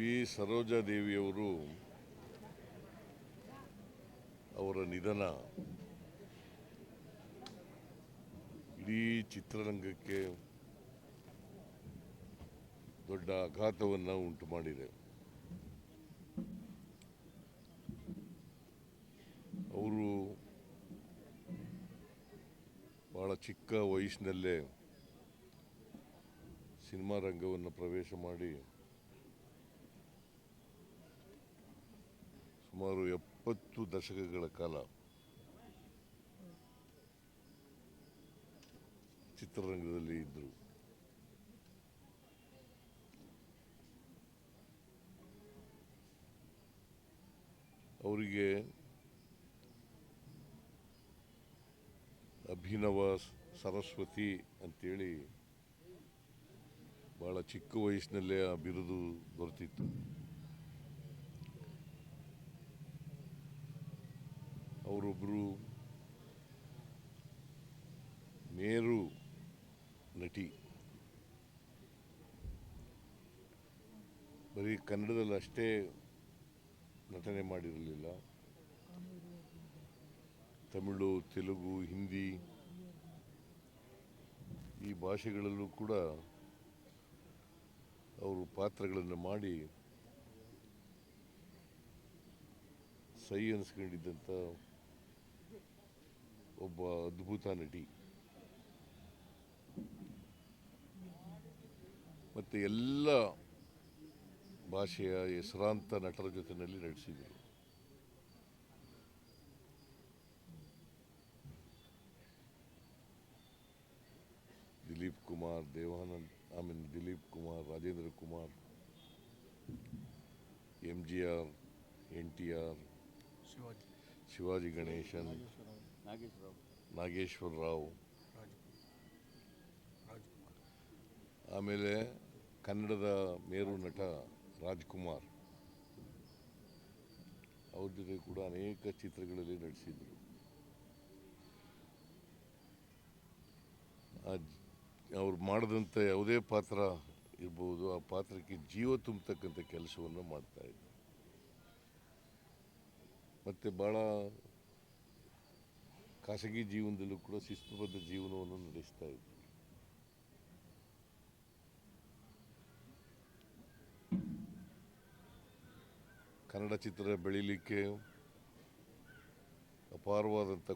B ಸರೋಜಾದೇವಿಯವರು ಅವರ ನಿಧನ ಇಡೀ ಚಿತ್ರರಂಗಕ್ಕೆ ದೊಡ್ಡ ಆಘಾತವನ್ನು ಉಂಟು ಮಾಡಿದೆ. ಅವರು ಬಹಳ ಚಿಕ್ಕ ವಯಸ್ಸಿನಲ್ಲೇ ಸಿನಿಮಾ ರಂಗವನ್ನು ಪ್ರವೇಶ ಮಾಡಿ ಸುಮಾರು ಎಪ್ಪತ್ತು ದಶಕಗಳ ಕಾಲ ಚಿತ್ರರಂಗದಲ್ಲಿ ಇದ್ದರು ಅವರಿಗೆ ಅಭಿನವ ಸರಸ್ವತಿ ಅಂತೇಳಿ ಭಾಳ ಚಿಕ್ಕ ವಯಸ್ಸಿನಲ್ಲೇ ಆ ಬಿರುದು ದೊರೆತಿತ್ತು. ಅವರೊಬ್ಬರು ಮೇರು ನಟಿ. ಬರೀ ಕನ್ನಡದಲ್ಲಿ ಅಷ್ಟೇ ನಟನೆ ಮಾಡಿರಲಿಲ್ಲ. ತಮಿಳು, ತೆಲುಗು, ಹಿಂದಿ ಈ ಭಾಷೆಗಳಲ್ಲೂ ಕೂಡ ಅವರು ಪಾತ್ರಗಳನ್ನು ಮಾಡಿ ಸೈ ಅನಿಸ್ಕೊಂಡಿದ್ದಂಥ ಒಬ್ಬ ಅದ್ಭುತ ನಟಿ. ಮತ್ತು ಎಲ್ಲ ಭಾಷೆಯ ಹೆಸರಾಂತ ನಟರ ಜೊತೆಯಲ್ಲಿ ನಡೆಸಿದರು ದಿಲೀಪ್ ಕುಮಾರ್ ದೇವಾನಂದ್ ಆಮೇಲೆ Dilip Kumar Rajendra Kumar M G R N T R Shivaji. Shivaji Ganesan Nageswara Rao ಆಮೇಲೆ ಕನ್ನಡದ ಮೇರು ನಟ ರಾಜ್ಕುಮಾರ್. ಅವ್ರ ಜೊತೆ ಕೂಡ ಅನೇಕ ಚಿತ್ರಗಳಲ್ಲಿ ನಟಿಸಿದರು. ಅವ್ರು ಮಾಡಿದಂಥ ಯಾವುದೇ ಪಾತ್ರ ಇರ್ಬೋದು, ಆ ಪಾತ್ರಕ್ಕೆ ಜೀವ ತುಂಬತಕ್ಕಂಥ ಕೆಲಸವನ್ನು ಮಾಡ್ತಾ ಇದ್ರು. ಮತ್ತು ಭಾಳ ಖಾಸಗಿ ಜೀವನದಲ್ಲೂ ಕೂಡ ಶಿಸ್ತುಬದ್ಧ ಜೀವನವನ್ನು ನಡೆಸ್ತಾ ಇದ್ದರು ಕನ್ನಡ ಚಿತ್ರ ಬೆಳೀಲಿಕ್ಕೆ ಅಪಾರವಾದಂಥ